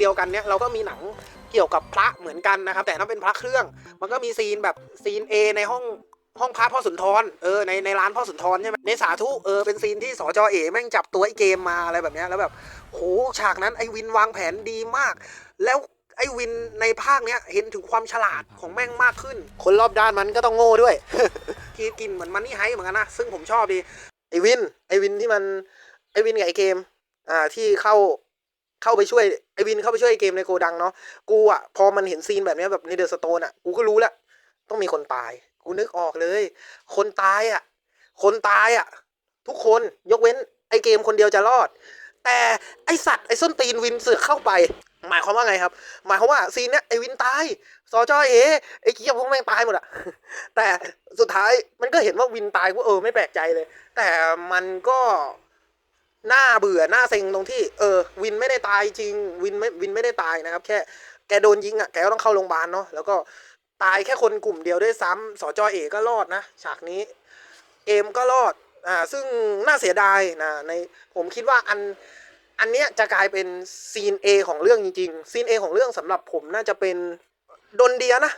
เดียวกันเนี้ยเราก็มีหนังเกี่ยวกับพระเหมือนกันนะครับ แต่นั่นเป็นพระเครื่อง มันก็มีซีนแบบซีน A ในห้องห้องพระพ่อสุนทร เออ ในในร้านพ่อสุนทรใช่ไหมในสาธุ เออ เป็นซีนที่สจเอแม่งจับตัวไอ้เกมมาอะไรแบบนี้แล้วแบบ โห ฉากนั้นไอ้วินวางแผนดีมาก แล้วไอ้วินในภาคเนี้ยเห็นถึงความฉลาดของแม่งมากขึ้น คนรอบด้านมันก็ต้องโง่ด้วยกินกินเหมือนมันนี่ไฮเหมือนกันนะ ซึ่งผมชอบดี ไอ้วิน ไอ้วินที่มัน ไอ้วินกับไอ้เกม อ่า ที่เข้า เข้าไปช่วยไอวินเข้าไปช่วยไอเกมในโกดังเนาะกูอะพอมันเห็นซีนแบบนี้แบบในเดอะสโตนอะกูก็รู้แล้วต้องมีคนตาย กูนึกออกเลย คนตายอะคนตายอะทุกคนยกเว้นไอเกมคนเดียวจะรอด แต่ไอสัตว์ไอส้นตีนวินเสือกเข้าไป หมายความว่าไงครับ หมายความว่าซีนเนี้ยไอวินตายสอจอเอไอเกียพวกแม่งตายหมดอะแต่สุดท้ายมันก็เห็นว่าวินตายกูเออไม่แปลกใจเลย แต่มันก็ หน่าเบื่อหน่าเซ็งตรงที่ เออ วินไม่ได้ตายจริง วินไม่วินไม่ได้ตายนะครับ แค่แกโดนยิงอะแกก็ต้องเข้าโรงพยาบาลเนาะแล้วก็ตายแค่คนกลุ่มเดียวด้วยซ้ำสจเอก็รอดนะฉากนี้เกมก็รอดอ่าซึ่งน่าเสียดายนะในผมคิดว่าอันอันเนี้ยจะกลายเป็นซีน A ของเรื่องจริงๆซีน A ของเรื่องสำหรับผมน่าจะเป็นดนเดียนะ